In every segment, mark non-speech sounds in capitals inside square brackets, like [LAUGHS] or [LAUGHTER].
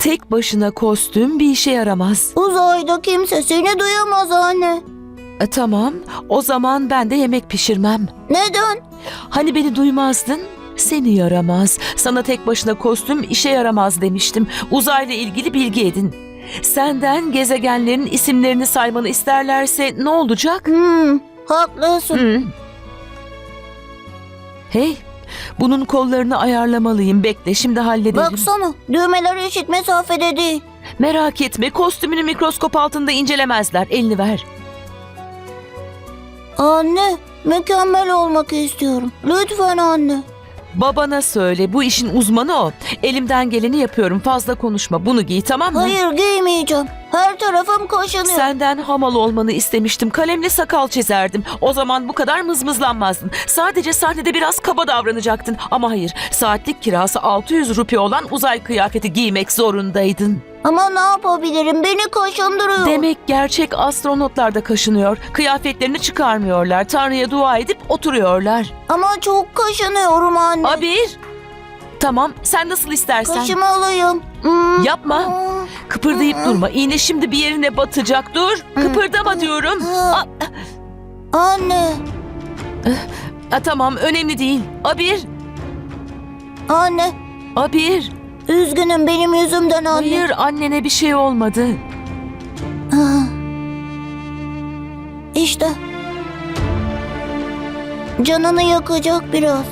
Tek başına kostüm bir işe yaramaz. Uzayda kimse seni duyamaz anne. E, tamam, o zaman ben de yemek pişirmem. Neden? Hani beni duymazdın? Seni yaramaz. Sana tek başına kostüm işe yaramaz demiştim. Uzayla ilgili bilgi edin. Senden gezegenlerin isimlerini saymanı isterlerse ne olacak? Hmm, haklısın. Hey, bunun kollarını ayarlamalıyım. Bekle, şimdi halledelim. Baksana düğmeler eşit mesafede değil. Merak etme, kostümünü mikroskop altında incelemezler. Elini ver. Anne mükemmel olmak istiyorum. Lütfen anne. Babana söyle, bu işin uzmanı o. Elimden geleni yapıyorum. Fazla konuşma. Bunu giy, tamam mı? Hayır giymeyeceğim. Her tarafım kaşınıyor. Senden hamal olmanı istemiştim. Kalemle sakal çizerdim. O zaman bu kadar mızmızlanmazdın. Sadece sahnede biraz kaba davranacaktın. Ama hayır, saatlik kirası 600 rupi olan uzay kıyafeti giymek zorundaydın. Ama ne yapabilirim? Beni kaşındırıyor. Demek gerçek astronotlar da kaşınıyor. Kıyafetlerini çıkarmıyorlar. Tanrı'ya dua edip oturuyorlar. Ama çok kaşınıyorum anne. Abir! Tamam, sen nasıl istersen. Kaşımalıyım. Hmm. Yapma. Aa, Kıpırdayıp durma. İğne şimdi bir yerine batacak. Dur. Kıpırdama diyorum. Aa, Anne. aa, tamam, önemli değil. Abir! Anne. Abir! Üzgünüm benim yüzümden anne. Hayır, annene bir şey olmadı. Ah. İşte. Canını yakacak biraz.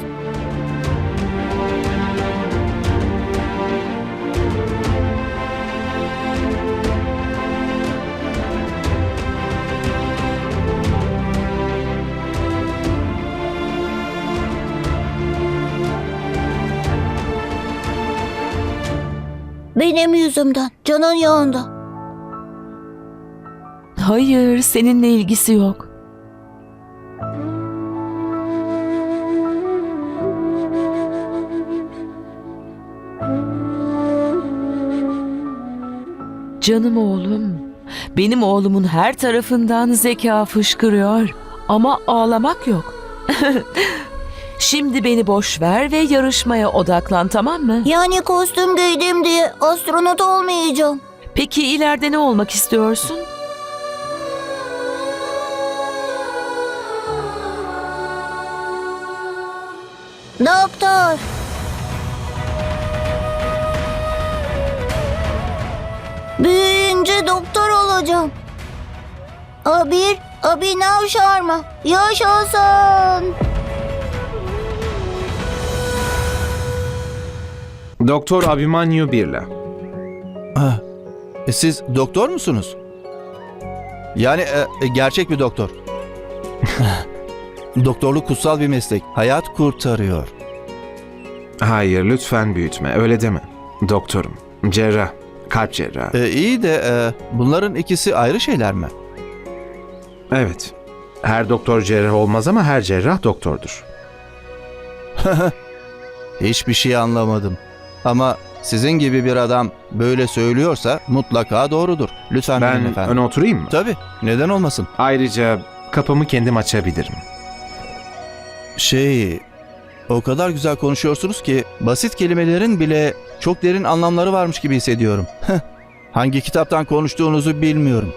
Benim yüzümden, canın yanında. Hayır, seninle ilgisi yok. Canım oğlum, benim oğlumun her tarafından zeka fışkırıyor ama ağlamak yok. [LAUGHS] Şimdi beni boş ver ve yarışmaya odaklan tamam mı? Yani kostüm giydim diye astronot olmayacağım. Peki ileride ne olmak istiyorsun? Doktor. Büyüyünce doktor olacağım. Abir, Abhinav Sharma. Yaşasın. Doktor Abimanyu Birla. Ah, e, siz doktor musunuz? Yani e, e, gerçek bir doktor. [LAUGHS] Doktorluk kutsal bir meslek. Hayat kurtarıyor. Hayır lütfen büyütme öyle deme. Doktorum. Cerrah. Kalp cerrahı. E, iyi de e, bunların ikisi ayrı şeyler mi? Evet. Her doktor cerrah olmaz ama her cerrah doktordur. [LAUGHS] Hiçbir şey anlamadım. Ama sizin gibi bir adam böyle söylüyorsa mutlaka doğrudur. Lütfen Ben efendim. öne oturayım mı? Tabii. Neden olmasın? Ayrıca kapımı kendim açabilirim. Şey, o kadar güzel konuşuyorsunuz ki basit kelimelerin bile çok derin anlamları varmış gibi hissediyorum. [LAUGHS] Hangi kitaptan konuştuğunuzu bilmiyorum.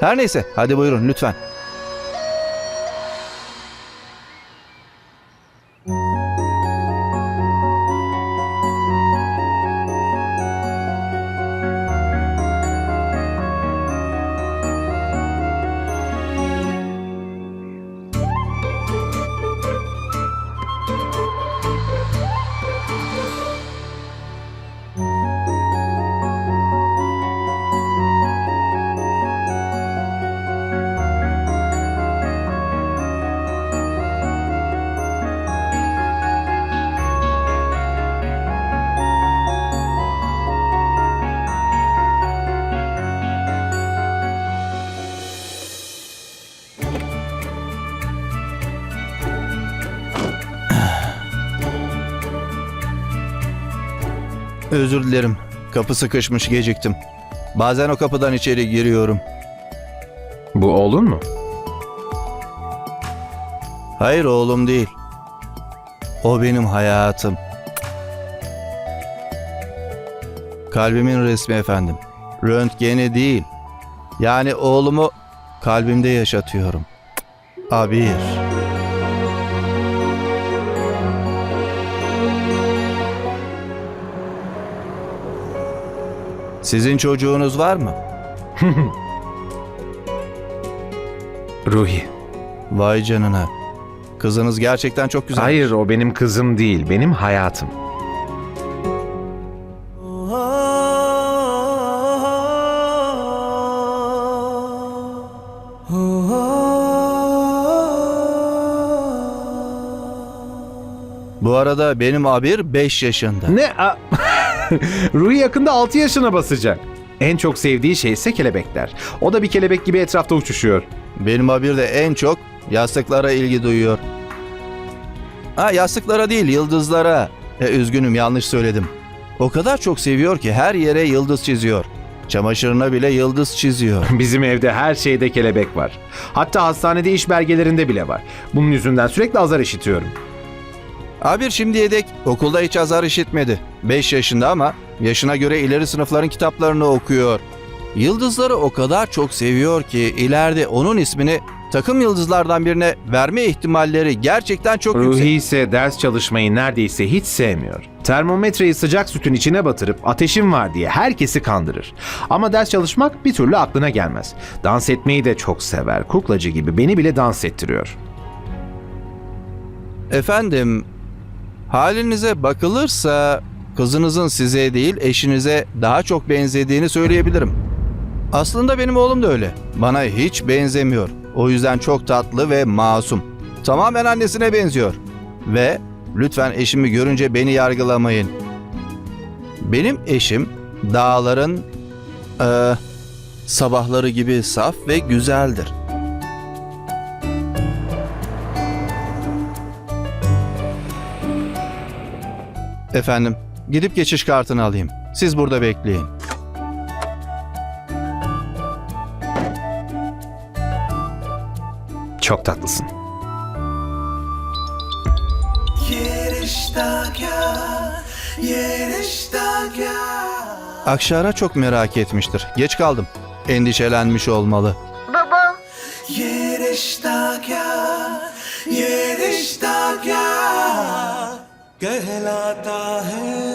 Her neyse, hadi buyurun lütfen. Özür dilerim. Kapı sıkışmış geciktim. Bazen o kapıdan içeri giriyorum. Bu oğlun mu? Hayır oğlum değil. O benim hayatım. Kalbimin resmi efendim. Röntgeni değil. Yani oğlumu kalbimde yaşatıyorum. Abir. Sizin çocuğunuz var mı? [LAUGHS] Ruhi. Vay canına. Kızınız gerçekten çok güzel. Hayır o benim kızım değil, benim hayatım. Bu arada benim Abir 5 yaşında. Ne? a- [LAUGHS] [LAUGHS] Ruhi yakında 6 yaşına basacak. En çok sevdiği şey ise kelebekler. O da bir kelebek gibi etrafta uçuşuyor. Benim Abir de en çok yastıklara ilgi duyuyor. Ha yastıklara değil yıldızlara. E, üzgünüm yanlış söyledim. O kadar çok seviyor ki her yere yıldız çiziyor. Çamaşırına bile yıldız çiziyor. [LAUGHS] Bizim evde her şeyde kelebek var. Hatta hastanede iş belgelerinde bile var. Bunun yüzünden sürekli azar işitiyorum. Abir şimdiye dek okulda hiç azar işitmedi. 5 yaşında ama yaşına göre ileri sınıfların kitaplarını okuyor. Yıldızları o kadar çok seviyor ki ileride onun ismini takım yıldızlardan birine verme ihtimalleri gerçekten çok yüksek. Ruhi ise ders çalışmayı neredeyse hiç sevmiyor. Termometreyi sıcak sütün içine batırıp ateşim var diye herkesi kandırır. Ama ders çalışmak bir türlü aklına gelmez. Dans etmeyi de çok sever. Kuklacı gibi beni bile dans ettiriyor. Efendim, halinize bakılırsa kızınızın size değil eşinize daha çok benzediğini söyleyebilirim. Aslında benim oğlum da öyle. Bana hiç benzemiyor. O yüzden çok tatlı ve masum. Tamamen annesine benziyor. Ve lütfen eşimi görünce beni yargılamayın. Benim eşim dağların eee, sabahları gibi saf ve güzeldir. Efendim, gidip geçiş kartını alayım. Siz burada bekleyin. Çok tatlısın. Akşara çok merak etmiştir. Geç kaldım. Endişelenmiş olmalı. Baba. Yeriş dakika, yeriş dakika. कहलाता है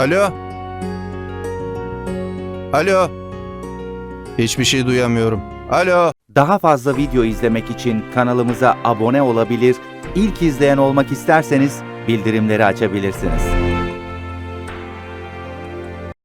Alo? Alo? Hiçbir şey duyamıyorum. Alo? Daha fazla video izlemek için kanalımıza abone olabilir, ilk izleyen olmak isterseniz bildirimleri açabilirsiniz.